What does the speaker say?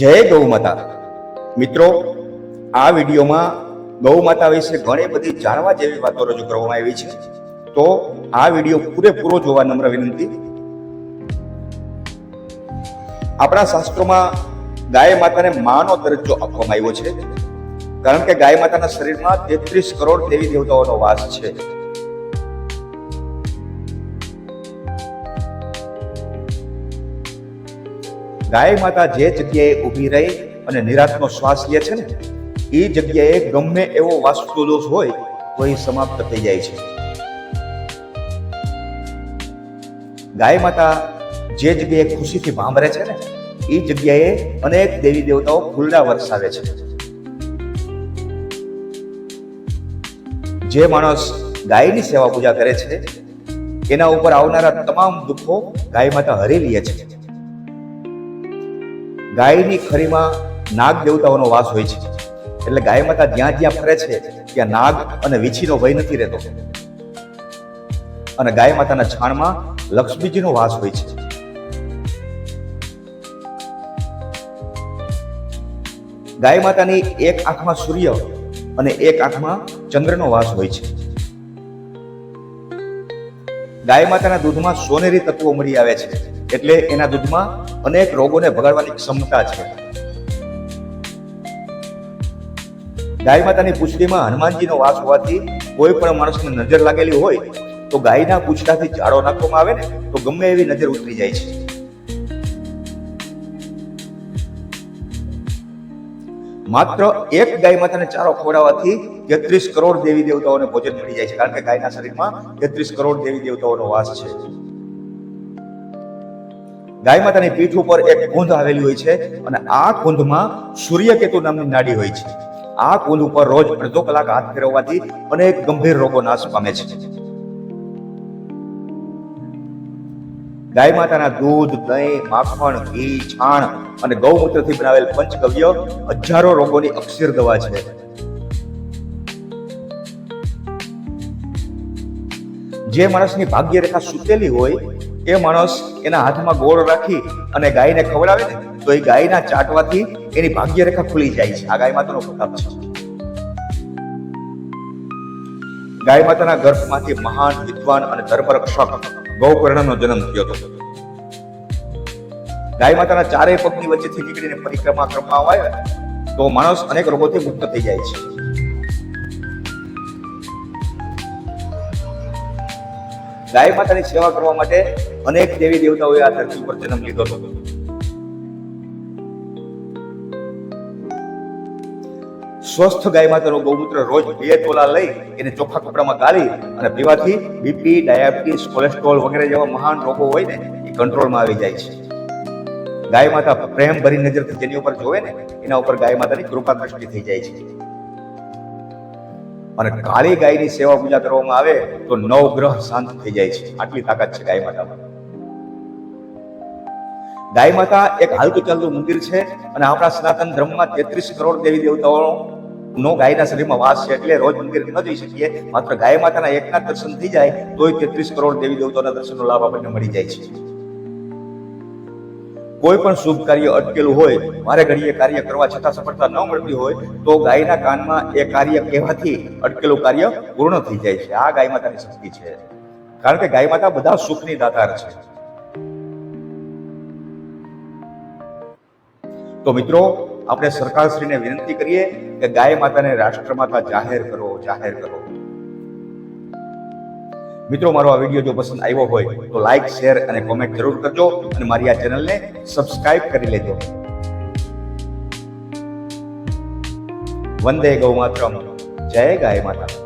જય ગૌ માતા મિત્રો, આ વિડીયોમાં ગૌ માતા વિશે ઘણી બધી જાણવા જેવી વાતો રજૂ કરવામાં આવી છે. તો આ વીડિયો પૂરેપૂરો જોવા નમ્ર વિનંતી. આપણા શાસ્ત્રોમાં ગાય માતાને માનો દરજ્જો આપવામાં આવ્યો છે. કારણ કે ગાય માતાના શરીરમાં તેત્રીસ કરોડ દેવી દેવતાઓનો વાસ છે. ગાય માતા જે જગ્યાએ ઊભી રહી અને નિરાતનો શ્વાસ લે છે ને, એ જગ્યાએ ગમે એવો વાસ્તુદોષ હોય તો એ સમાપ્ત થઈ જાય છે. ગાય માતા જે જગ્યાએ ખુશીથી ભાંભરે છે ને, એ જગ્યાએ અનેક દેવી દેવતાઓ ફૂલડા વરસાવે છે. જે માણસ ગાયની સેવા પૂજા કરે છે, એના ઉપર આવનારા તમામ દુઃખો ગાય માતા હરી લે છે. ગાયની ખરીમાં નાગ દેવતાઓનો વાસ હોય છે. એટલે ગાય માતા જ્યાં જ્યાં ફરે છે, ત્યાં નાગ અને વીછીનો ભય નથી રહેતો. અને ગાય માતાના છાણમાં લક્ષ્મીજીનો વાસ હોય છે. ગાય માતાની એક આંખમાં સૂર્ય અને એક આંખમાં ચંદ્રનો વાસ હોય છે. ગાય માતાના દૂધમાં સોનેરી તત્વો મળી આવે છે. એટલે એના દૂધમાં અનેક રોગોને ભગાડવાની ક્ષમતા છે. ગાય માતાની પૂછડીમાં હનુમાનજીનો વાસ હોવાથી કોઈ પણ માણસને નજર લાગેલી હોય તો ગાયના પૂછડાથી ઝાડો નાખવામાં આવે ને તો ગમે એવી નજર ઉતરી જાય છે. માત્ર એક ગાય માતાને ચારો ખવડાવવાથી તેત્રીસ કરોડ દેવી દેવતાઓને ભોજન મળી જાય છે. કારણ કે ગાયના શરીરમાં તેત્રીસ કરોડ દેવી દેવતાઓનો વાસ છે. ગાય માતાની પીઠ ઉપર એક કુંધ આવેલી હોય છે અને આ કુંધમાં સૂર્યકેતુ નામની નાડી હોય છે. આ કુંધ ઉપર રોજ અડધો કલાક હાથ ફેરવવાથી અનેક ગંભીર રોગો નાશ પામે છે. ગાય માતાના દૂધ, દહીં, માખણ, ઘી, છાણ અને ગૌમૂત્રથી બનાવેલ પંચગવ્ય હજારો રોગોની અક્ષીર દવા છે. જે માણસની ભાગ્ય રેખા સૂતેલી હોય એ માણસ એના હાથમાં ગોળ રાખી અને ગાયને ખવડાવે ને, તો એ ગાયના ચાટવાથી એની ભાગ્યરેખા ખુલી જાય છે. આ ગાય માતાનો પ્રતાપ છે. ગાય માતાના ગર્ભમાંથી મહાન, વિદ્વાન અને ધર્મરક્ષક ગૌકર્ણનો જન્મ થયો હતો. ગાય માતાના ચારેય પગની વચ્ચેથી નીકળીને પરિક્રમા કરવામાં આવે તો માણસ અનેક રોગોથી મુક્ત થઈ જાય છે. ગાય માતાની સેવા કરવા માટે અનેક દેવી દેવતાઓએ આ ધરતી ઉપર જન્મ લીધો હતો. સ્વસ્થ ગાય માતાનો ગૌમૂત્ર રોજ બે તોલા લઈ એને ચોખ્ખા કપડામાં ગાળી અને પીવાથી બીપી ડાયાબિટીસ, કોલેસ્ટ્રોલ વગેરે જેવા મહાન રોગો હોય ને, એ કંટ્રોલમાં આવી જાય છે. ગાય માતા પ્રેમ ભરી નજરથી જેની ઉપર જોવે ને, એના ઉપર ગાય માતાની કૃપા દ્રષ્ટિ થઈ જાય છે. અને કાળી ગાયની સેવા પૂજા કરવામાં આવે તો નવ ગ્રહ શાંત થઈ જાય છે. આટલી તાકાત છે ગાય માતામાં. ગાય માતા એક હાલતું ચાલતું મંદિર છે અને આપણા સનાતન ધર્મમાં તેત્રીસ કરોડ દેવી દેવતાઓ નો ગાયના શરીરમાં વાસ છે એટલે રોજ મંદિર ન જઈ શકીએ. માત્ર ગાય માતાના એકના દર્શન થઈ જાય, તોય તેત્રીસ કરોડ દેવી દેવતાના દર્શનનો લાભ આપણને મળી જાય છે. કોઈ પણ શુભ કાર્ય અટકેલું હોય, મારે ઘડીએ કાર્ય કરવા છતાં સફળતા ન મળતી હોય, તો ગાયના કાનમાં એ કાર્ય કહેવાથી અટકેલું કાર્ય પૂર્ણ થઈ જાય છે. આ ગાય માતાની શક્તિ છે. કારણ કે ગાય માતા બધા સુખની દાતાર છે. તો મિત્રો, આપણે સરકારશ્રીને વિનંતી કરીએ કે ગાય માતાને રાષ્ટ્રમાતા જાહેર કરો જાહેર કરો. મિત્રો, મારો આ વીડિયો જો પસંદ આવ્યો હોય તો લાઈક શેર અને કોમેન્ટ જરૂર કરજો અને મારી આ ચેનલને સબસ્ક્રાઇબ કરી લેજો. વંદે ગૌ માતરમ જય ગાય માતા.